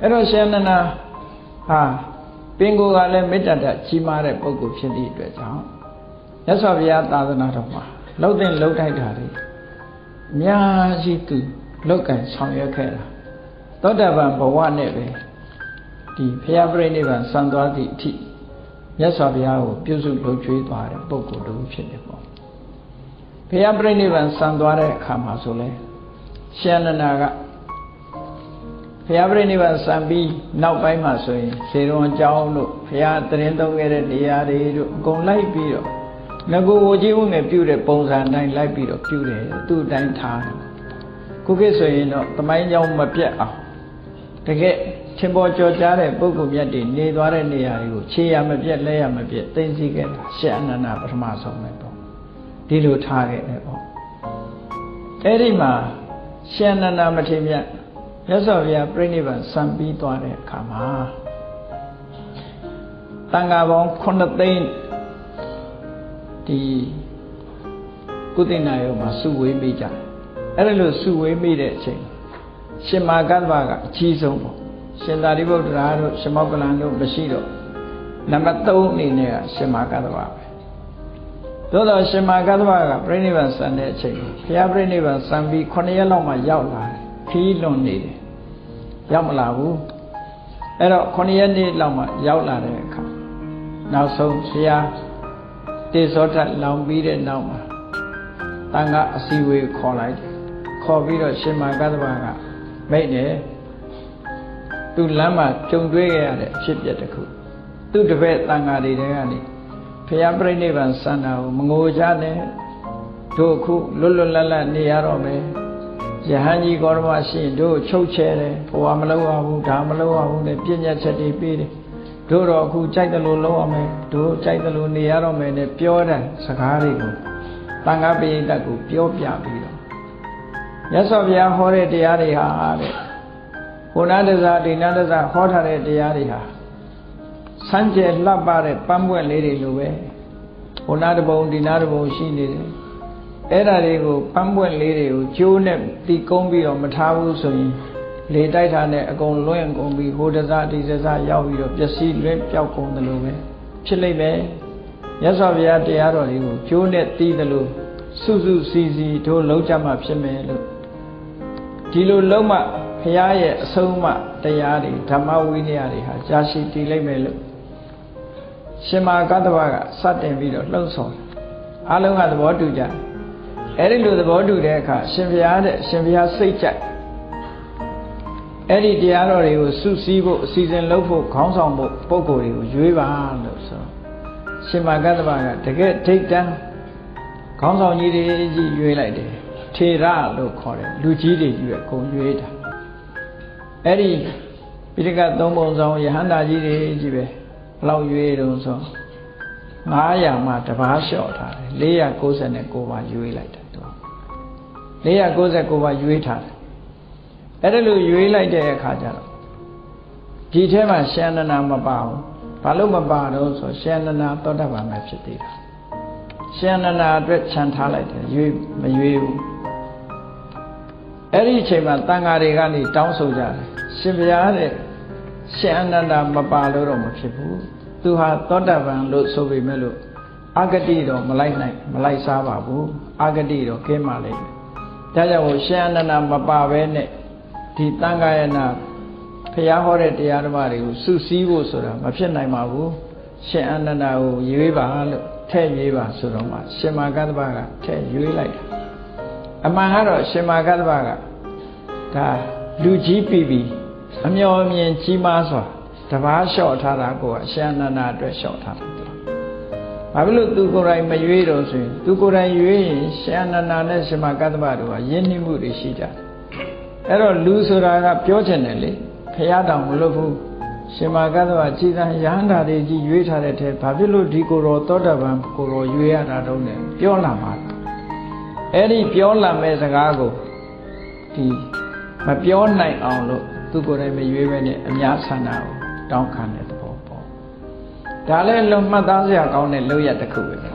အဲ့တော့ရှင်နန္ဒာဟာပင်ကိုယ်ကလည်းမေတ္တာတကြီးမားတဲ့ပုဂ္ဂိုလ်ဖြစ်သည့်အတွက်ကြောင့်မြတ်စွာဘုရားသာသနာတော်မှာလှုပ်တဲ့လှုပ်ထိုက်တာတွေအများကြီးသူလောက်ကင်ဆောင်ရွက်ခဲ့တာသောတာပန်ဘဝနဲ့ပဲဒီဘုရားပြိဋိဘံစံသွားသည့်အထိမြတ်စွာဘုရားကိုပြုစုလုပ်ကျွေးသွားတဲ့ပုဂ္ဂိုလ်တူဖြစ်တယ်ပေါ့ဘုရားပြိဋိဘံစံသွားတဲ့အခါမှာဆိုလဲရှင်နန္ဒာက ဘုရားပြိဋိဘံစံပြီးနောက်ပိုင်းမှာဆိုရင်ဇေရွန်ကျောင်းတို့ဘုရားတရင်သုံးခဲ့တဲ့နေရာတွေတို့အကုန်လိုက်ပြီးတော့ငကိုဝကြီးဝငယ်ပြုတဲ့ပုံစံတိုင်းလိုက်ပြီးတော့ပြုတယ်သူ့အတိုင်းထားတယ်ခုခေတ်ဆိုရင်တော့တမိုင်းကြောင်းမပြတ်အောင်တကယ်ထင်ပေါ်ကျော်ကြားတဲ့ပုဂ္ဂိုလ်မြတ်တွေနေသွားတဲ့နေရာတွေကိုခြေရမပြတ်လက်ရမပြတ်သိသိခဲ့တာရှေ့အနန္ဒပထမဆုံးပဲပေါ့ဒီလိုထားခဲ့တယ်ပေါ့အဲ့ဒီမှာရှေ့အနန္ဒမထေရမြတ် မြတ်စွာဘုရားပြိဋိဘံစံပြီးသွားတဲ့အခါမှာတန်ဃာပေါင်း9သိန်းဒီကုသိနာယောမှာစုဝေးမိကြတယ်အဲ့ဒါလို့စုဝေးမိတဲ့အချိန်ရှင်မာကတ္တဗကအကြီးဆုံးပေါ့ရှင်သာရိပုတ္တရာတို့ရှင်မောကလန်တို့မရှိတော့နံပါတ်3အနေနဲ့ကရှင်မာကတ္တဗပဲသို့တော့ရှင်မာကတ္တဗကပြိဋိဘံစံတဲ့အချိန်ဘုရားပြိဋိဘံစံပြီး9ရက်လောက်မှရောက်လာတယ်ခီးလွန်နေတယ် ရောက်မလာဘူးအဲ့တော့9ရက်နေ့လောက်မှရောက်လာတဲ့အခါနောက်ဆုံးဘုရားတေဇောထလောင်ပြီးတဲ့နောက်မှာတန်ခါအစည်းအဝေးခေါ်လိုက်တယ်ခေါ်ပြီးတော့ရှင်မာကတ္တဗကမိတ်တယ်သူလမ်းမှာကြုံတွေ့ခဲ့ရတဲ့ဖြစ်ပျက်တစ်ခုသူတပည့်တန်ဃာတွေတဲကနေဖျားပြိဋိဘံစန္ဒာကိုမငိုကြနဲ့တို့အခုလွတ်လွတ်လပ်လပ်နေရတော့မယ် ယဟန်ကြီးကောရမရှိရင်တို့ချုပ်ချဲတယ်ဘဝမလုပ်ရဘူးဒါမလုပ်ရဘူးနဲ့ပြည့်ညက်ချက်တွေပေးတယ်တို့တော့အခုကြိုက်တယ်လို့လုပ်ရမယ်တို့ကြိုက်တယ်လို့နေရတော့မယ်နဲ့ပြောတဲ့စကားတွေကိုတန်ခါပိဋကကိုပြောပြပြီးတော့မြတ်စွာဘုရားဟောတဲ့တရားတွေဟာတဲ့ဟိုနာတဇာဒီနာတဇာဟောထားတဲ့တရားတွေဟာစမ်းကြယ်လှပတဲ့ပန်းပွက်လေးတွေလိုပဲဟိုနာတဘုံဒီနာတဘုံရှိနေတယ် အဲ့ဓာတွေကိုပန်းပွက်လေးတွေကိုကျိုးနဲ့တီကုန်းပြီးတော့မထားဘူးဆိုရင်လေတိုက်တာနဲ့အကုန်လွင့်ကုန်ပြီးဟိုတစားဒီတစားရောက်ပြီးတော့ပျက်စီးလွင့်ပျောက်ကုန်တယ်လို့ပဲဖြစ်လိမ့်မယ်မြတ်စွာဘုရားတရားတော်တွေကိုကျိုးနဲ့တီးတယ်လို့စုစုစီစီတို့လုံးကြမှာဖြစ်မယ်လို့ဒီလိုလုံးမှဘုရားရဲ့အဆုံးအမတရားတွေဓမ္မဝိနည်းတွေဟာကြာရှည်တည်လိမ့်မယ်လို့ရှင်မာကတ္တဗကစတင်ပြီးတော့လှုံ့ဆော်တယ်အားလုံးကသဘောတူကြတယ် အဲ့ဒီလိုသဘောတူတဲ့အခါရှင်ဘုရားတဲ့ရှင်ဘုရားစိတ်ကြိုက်အဲ့ဒီတရားတော်တွေကိုစုစည်းဖို့အစီအစဉ်လုပ်ဖို့ခေါင်းဆောင်ဖို့ပုံကိုယ်တွေကိုရွေးပါလို့ဆိုရှင်မာကတ္တဗကတကယ်ဒိတ်တန်းခေါင်းဆောင်ကြီးတွေကြီးရွေးလိုက်တယ်ထေရလို့ခေါ်တယ်လူကြီးတွေကြီးပဲအကုန်ရွေးတာအဲ့ဒီပိဋကသုံးပုံဆောင်ယဟန္တာကြီးတွေကြီးပဲဘလောက်ရွေးတုံးဆို900မှတပားလျှော့ထားတယ်499ပါရွေးလိုက်တယ် သူ499ပါရွေးထားတယ်အဲ့ဒါလို့ရွေးလိုက်တဲ့အခါကျတော့ဒီထဲမှာရှန္ဒနာမပါဘူးဘာလို့မပါတော့ဆိုရှန္ဒနာသောတာပန်ပဲဖြစ်သေးတာရှန္ဒနာအတွက်ခြံထားလိုက်တယ်ရွေးမရွေးဘူးအဲ့ဒီအချိန်မှာတန်ဃာတွေကနေတောင်းဆိုကြတယ်ရှင်ဘုရားတဲ့ရှင်အနန္ဒာမပါလို့တော့မဖြစ်ဘူးသူဟာသောတာပန်လို့ဆိုပေမဲ့လို့အဂတိတော့မလိုက်နိုင်မလိုက်စားပါဘူးအဂတိတော့ကင်းပါလိမ့်မယ် ဒါကြောင့်ရှင်အနန္ဒာမပါဘဲနဲ့ဒီတန်ဃာယနာဖျားဟောတဲ့တရားဓမ္မတွေကိုစုစည်းဖို့ဆိုတာမဖြစ်နိုင်ပါဘူးရှင်အနန္ဒာကိုရွေးပါလို့ထဲ့ရွေးပါဆိုတော့မှရှင်မာကတ္တဗကထဲ့ရွေးလိုက်တာအမှန်ကတော့ရှင်မာကတ္တဗကဒါလူကြီးပြီပြီအမျော်အမြင်ကြီးမားစွာတပားလျှော့ထားတာကိုအရှင်အနန္ဒာအတွက်လျှော့ထားတာ ဘာဖြစ်လို့သူကိုယ်တိုင်မရွေးတော့ဆိုရင်သူကိုယ်တိုင်ရွေးရင်ရှင်အနန္ဒာနဲ့ရှင်မာကတ္တဗတို့ကယဉ်နှိမှုတွေရှိကြတယ်အဲ့တော့လူဆိုတာကပြောချင်တယ်လေဖះတောင်မလုပ်ဘူးရှင်မာကတ္တဝကြည်သာရဟန္တာတွေကြီးရွေးထားတဲ့ထဲဘာဖြစ်လို့ဒီကိုယ်တော်သောတာပန်ကိုယ်တော်ရွေးရတာတုံးတယ်ပြောလာမှာအဲ့ဒီပြောလာမဲ့စကားကိုဒီမပြောနိုင်အောင်လို့သူကိုယ်တိုင်မရွေးပဲနဲ့အများဆန္ဒကိုတောင်းခံတဲ့သဘောပေါ့ ဒါလည်းလုံမှတ်သားစရာကောင်းတဲ့လောက်ရတစ်ခုပဲ